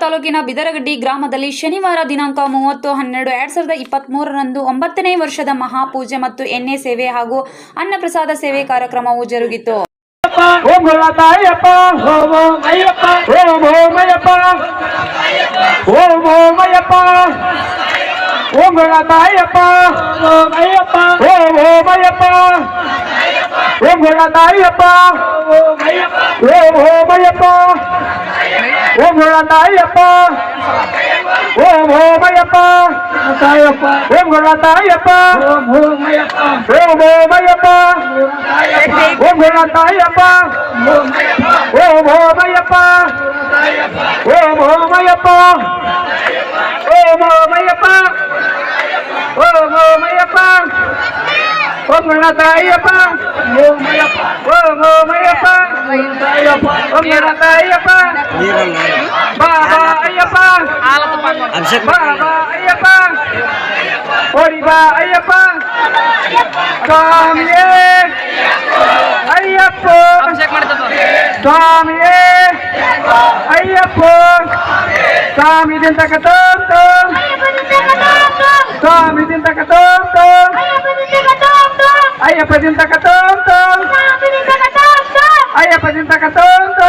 ತಾಲೂಕಿನ ಬಿದರಗಡ್ಡಿ ಗ್ರಾಮದಲ್ಲಿ ಶನಿವಾರ ದಿನಾಂಕ ಮೂವತ್ತು ಹನ್ನೆರಡು ಎರಡ್ ಸಾವಿರದ ಇಪ್ಪತ್ತ್ ಮೂರರಂದು ಒಂಬತ್ತನೇ ವರ್ಷದ ಮಹಾಪೂಜೆ ಮತ್ತು ಎಣ್ಣೆ ಸೇವೆ ಹಾಗೂ ಅನ್ನಪ್ರಸಾದ ಸೇವೆ ಕಾರ್ಯಕ್ರಮವು ಜರುಗಿತು ಓಂ ಓಂ ಓಂ ಅಯ್ಯಪ್ಪ ಓಂ ಓಂ ಅಯ್ಯಪ್ಪ ಓಂ ಓಂ ಅಯ್ಯಪ್ಪ ಓಂ ಗುಣತಾಯಪ್ಪ ಓಂ ಅಯ್ಯಪ್ಪ ಓಂ ಓಂ ಅಯ್ಯಪ್ಪ ಓಂ ಗುಣತಾಯಪ್ಪ ಓಂ ಓಂ ಅಯ್ಯಪ್ಪ ಓಂ ಗುಣತಾಯಪ್ಪ ಓಂ ಓಂ ಅಯ್ಯಪ್ಪ ತಾಯಪ್ಪ ಓಂ ಗುಣತಾಯಪ್ಪ ಓಂ ಓಂ ಅಯ್ಯಪ್ಪ ಓಂ ಓಂ ಅಯ್ಯಪ್ಪ ಓಂ ಗುಣತಾಯಪ್ಪ ಓಂ ಓಂ ಅಯ್ಯಪ್ಪ ಓಂ ಓಂ ಅಯ್ಯಪ್ಪ ಓಂ ಓಂ ಅಯ್ಯಪ್ಪ ಓಂ ಓಂ ಅಯ್ಯಪ್ಪ ಓಂ ಗುಣತಾಯಪ್ಪ ಓಂ ಅಯ್ಯಪ್ಪ ಓಂ ಓಂ ಅಯ್ಯಪ್ಪ ಓಂ ಗುಣತಾಯಪ್ಪ ಬಾಬಾ ಅಯ್ಯಪ್ಪ ಬಾಬಾ ಅಯ್ಯಪ್ಪ ಓಡಿ ಬಾ ಅಯ್ಯಪ್ಪ ಸ್ವಾಮಿಯೇ ಅಯ್ಯಪ್ಪ ಸ್ವಾಮಿಯೇ ಅಯ್ಯಪ್ಪ ಸ್ವಾಮಿ ದಿಂತಕ ತೋಂತ ಸ್ವಾಮಿ ದಿಂತಕ ತೋಂತ ಅಯ್ಯಪ್ಪ ದಿಂತಕ ತೋಂತ ಅಯ್ಯಪ್ಪ ದಿಂತಕ ತೋಂತ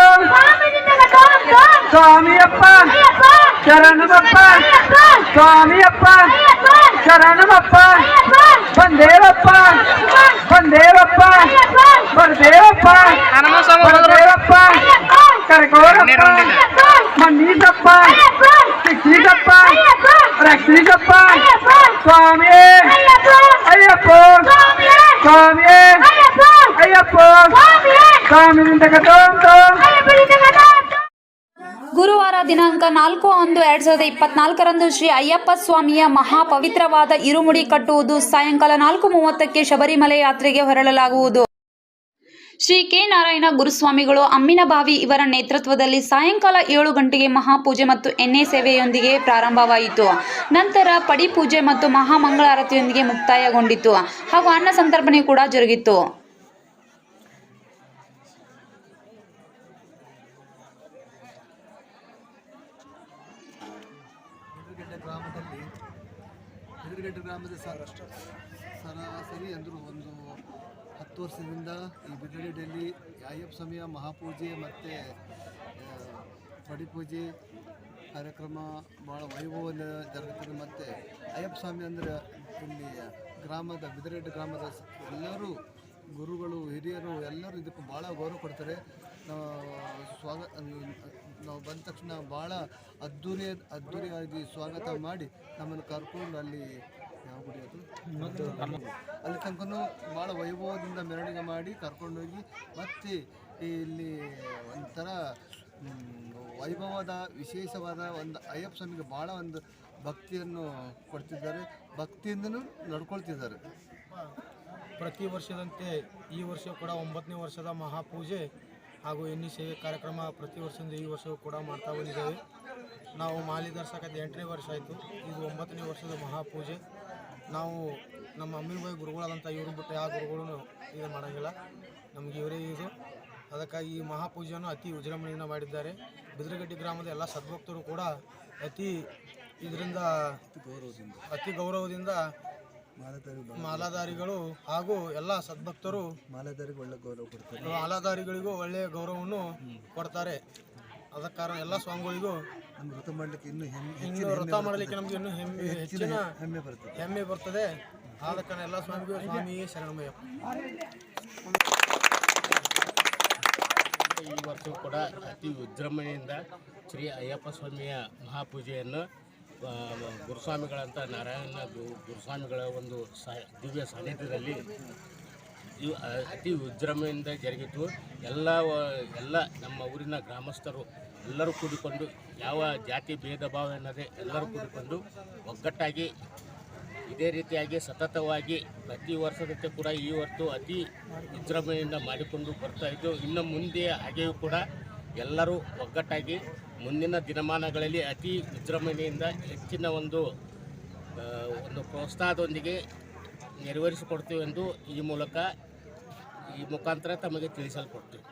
ಸ್ವಾಮಿಯಪ್ಪ ಶರಣಮಪ್ಪ ಸ್ವಾಮಿಯಪ್ಪ ಶರಣಮಪ್ಪ ಬಂದೇವಪ್ಪ ಬಂದೇವಪ್ಪ ಬರ್ದೇವಪ್ಪ ಬರ್ದೇವಪ್ಪ ಕರ್ಕೋರಪ್ಪ ಮನ್ನೀಸಪ್ಪ ಶಿಕ್ಷೀಸಪ್ಪ ರಕ್ಷೀಸಪ್ಪ ಗುರುವಾರ ದಿನಾಂಕ ನಾಲ್ಕು ಒಂದು ಎರಡ್ ಸಾವಿರದ ಇಪ್ಪತ್ನಾಲ್ಕರಂದು ಶ್ರೀ ಅಯ್ಯಪ್ಪ ಸ್ವಾಮಿಯ ಮಹಾ ಪವಿತ್ರವಾದ ಇರುಮುಡಿ ಕಟ್ಟುವುದು ಸಾಯಂಕಾಲ ನಾಲ್ಕು ಮೂವತ್ತಕ್ಕೆ ಶಬರಿಮಲೆ ಯಾತ್ರೆಗೆ ಹೊರಡಲಾಗುವುದು ಶ್ರೀ ಕೆ ನಾರಾಯಣ ಗುರುಸ್ವಾಮಿಗಳು ಅಮ್ಮಿನಬಾವಿ ಇವರ ನೇತೃತ್ವದಲ್ಲಿ ಸಾಯಂಕಾಲ ಏಳು ಗಂಟೆಗೆ ಮಹಾಪೂಜೆ ಮತ್ತು ಎಣ್ಣೆ ಸೇವೆಯೊಂದಿಗೆ ಪ್ರಾರಂಭವಾಯಿತು. ನಂತರ ಪಡಿಪೂಜೆ ಮತ್ತು ಮಹಾಮಂಗಳಾರತಿಯೊಂದಿಗೆ ಮುಕ್ತಾಯಗೊಂಡಿತು. ಹಾಗೂ ಅನ್ನ ಸಂತರ್ಪಣೆ ಕೂಡ ಜರುಗಿತು. ಎದುರುಗಡ್ಡೆ ಗ್ರಾಮದ ಸರ್ ಸರಾಸರಿ ಅಂದರು ಒಂದು ಹತ್ತು ವರ್ಷದಿಂದ ಈ ಬಿದರಗಡ್ಡೆಯಲ್ಲಿ ಅಯ್ಯಪ್ಪ ಸ್ವಾಮಿಯ ಮಹಾಪೂಜೆ ಮತ್ತು ಪಡಿಪೂಜೆ ಕಾರ್ಯಕ್ರಮ ಭಾಳ ವೈಭವದಿಂದ ಜರುಗುತ್ತದೆ. ಮತ್ತು, ಅಯ್ಯಪ್ಪ ಸ್ವಾಮಿ ಅಂದರೆ ಇಲ್ಲಿ ಗ್ರಾಮದ ಬಿದರಗಡ್ಡೆ ಗ್ರಾಮದ ಎಲ್ಲರೂ ಗುರುಗಳು ಹಿರಿಯರು ಎಲ್ಲರೂ ಇದಕ್ಕೆ ಭಾಳ ಗೌರವ ಕೊಡ್ತಾರೆ. ನಾವು ಸ್ವಾಗ ನಾವು ಬಂದ ತಕ್ಷಣ ಭಾಳ ಅದ್ದೂರಿ ಅದ್ದೂರಿಯಾಗಿ ಸ್ವಾಗತ ಮಾಡಿ ನಮ್ಮನ್ನು ಕರ್ಕೊಂಡು ಅಲ್ಲಿ ಯಾವ ಗುಡಿ ಅದು? ಅಲ್ಲಿ ತನಕನೂ ಭಾಳ ವೈಭವದಿಂದ ಮೆರವಣಿಗೆ ಮಾಡಿ ಕರ್ಕೊಂಡೋಗಿ ಮತ್ತೆ ಇಲ್ಲಿ ಒಂಥರ ವೈಭವದ ವಿಶೇಷವಾದ ಒಂದು ಅಯ್ಯಪ್ಪ ಸ್ವಾಮಿಗೆ ಭಾಳ ಒಂದು ಭಕ್ತಿಯನ್ನು ಕೊಡ್ತಿದ್ದಾರೆ. ಭಕ್ತಿಯಿಂದನೂ ನಡ್ಕೊಳ್ತಿದ್ದಾರೆ. ಪ್ರತಿ ವರ್ಷದಂತೆ ಈ ವರ್ಷ ಕೂಡ ಒಂಬತ್ತನೇ ವರ್ಷದ ಮಹಾಪೂಜೆ ಹಾಗೂ ಎನ್ನಿ ಸೇವೆ ಕಾರ್ಯಕ್ರಮ ಪ್ರತಿ ವರ್ಷದಿಂದ ಈ ವರ್ಷವೂ ಕೂಡ ಮಾಡ್ತಾ ಬಂದಿದ್ದೇವೆ. ನಾವು ಮಾಲಿ ದರ್ಶಕದ ಎಂಟನೇ ವರ್ಷ ಆಯಿತು. ಇದು ಒಂಬತ್ತನೇ ವರ್ಷದ ಮಹಾಪೂಜೆ. ನಾವು ನಮ್ಮ ಅಮ್ಮಿಬಾಯಿ ಗುರುಗಳಾದಂಥ ಇವರು ಬಿಟ್ಟು ಯಾವ ಗುರುಗಳು ಇದು ಮಾಡೋಂಗಿಲ್ಲ. ನಮಗೆ ಇವರೇ ಇದು. ಅದಕ್ಕಾಗಿ ಈ ಮಹಾಪೂಜೆಯನ್ನು ಅತಿ ವಿಜೃಂಭಣೆಯನ್ನು ಮಾಡಿದ್ದಾರೆ. ಬಿದ್ರಗಡ್ಡಿ ಗ್ರಾಮದ ಎಲ್ಲ ಸದ್ಭಕ್ತರು ಕೂಡ ಅತಿ ಇದರಿಂದ ಗೌರವದಿಂದ. ಅತಿ ಗೌರವದಿಂದ ಮಾಲಾಧಾರಿಗಳು ಹಾಗೂ ಎಲ್ಲ ಸದ್ಭಕ್ತರು ಮಾಲಧಾರಿಗೆ ಒಳ್ಳೆ ಗೌರವ ಕೊಡ್ತಾರೆ. ಮಾಲಾಧಾರಿಗಳಿಗೂ ಒಳ್ಳೆಯ ಗೌರವವನ್ನು ಕೊಡ್ತಾರೆ. ಅದ ಕಾರಣ ಎಲ್ಲ ಸ್ವಾಮಿಗಳಿಗೂ ವ್ರತ ವೃತ ಮಾಡಲಿಕ್ಕೆ ಇನ್ನೂ ಹೆಮ್ಮೆ ಇನ್ನು ವ್ರತ ಮಾಡಲಿಕ್ಕೆ ನಮ್ಗೆ ಇನ್ನೂ ಹೆಮ್ಮೆ ಹೆಚ್ಚಿನ ಹೆಮ್ಮೆ ಬರ್ತದೆ. ಹೆಮ್ಮೆ ಬರ್ತದೆ. ಆದ ಕಾರಣ ಎಲ್ಲ ಸ್ವಾಮಿಗಳು ಸ್ವಾಮಿಯೇ ಶರಣಮಯ ಈ ವರ್ಷವೂ ಕೂಡ ಅತಿ ವಿಜೃಂಭಣೆಯಿಂದ ಶ್ರೀ ಅಯ್ಯಪ್ಪ ಸ್ವಾಮಿಯ ಮಹಾಪೂಜೆಯನ್ನು ಆ, ಗುರುಸ್ವಾಮಿಗಳಂತ ನಾರಾಯಣ ಗುರುಸ್ವಾಮಿಗಳ ಒಂದು ದಿವ್ಯ ಸಾನ್ನಿಧ್ಯದಲ್ಲಿ ಅತಿ ವಿಜೃಂಭಣೆಯಿಂದ ಜರುಗಿತು. ಎಲ್ಲ ಎಲ್ಲ ನಮ್ಮ ಊರಿನ ಗ್ರಾಮಸ್ಥರು ಎಲ್ಲರೂ ಕೂಡಿಕೊಂಡು ಯಾವ ಜಾತಿ ಭೇದ ಭಾವ ಎನ್ನದೆ ಎಲ್ಲರೂ ಕೂಡಿಕೊಂಡು ಒಗ್ಗಟ್ಟಾಗಿ ಇದೇ ರೀತಿಯಾಗಿ ಸತತವಾಗಿ ಪ್ರತಿ ವರ್ಷದಂತೆ ಕೂಡ ಈ ಹೊತ್ತು ಅತಿ ವಿಜೃಂಭಣೆಯಿಂದ ಮಾಡಿಕೊಂಡು ಬರ್ತಾ ಇದ್ದು ಇನ್ನು ಮುಂದೆ ಹಾಗೆಯೂ ಕೂಡ ಎಲ್ಲರೂ ಒಗ್ಗಟ್ಟಾಗಿ ಮುಂದಿನ ದಿನಮಾನಗಳಲ್ಲಿ ಅತಿ ವಿಜೃಂಭಣೆಯಿಂದ ಹೆಚ್ಚಿನ ಒಂದು ಒಂದು ಪ್ರೋತ್ಸಾಹದೊಂದಿಗೆ ನೆರವೇರಿಸಿಕೊಡ್ತೀವಿ ಎಂದು ಈ ಮೂಲಕ ಈ ಮುಖಾಂತರ ತಮಗೆ ತಿಳಿಸಲ್ಪಡ್ತೀವಿ.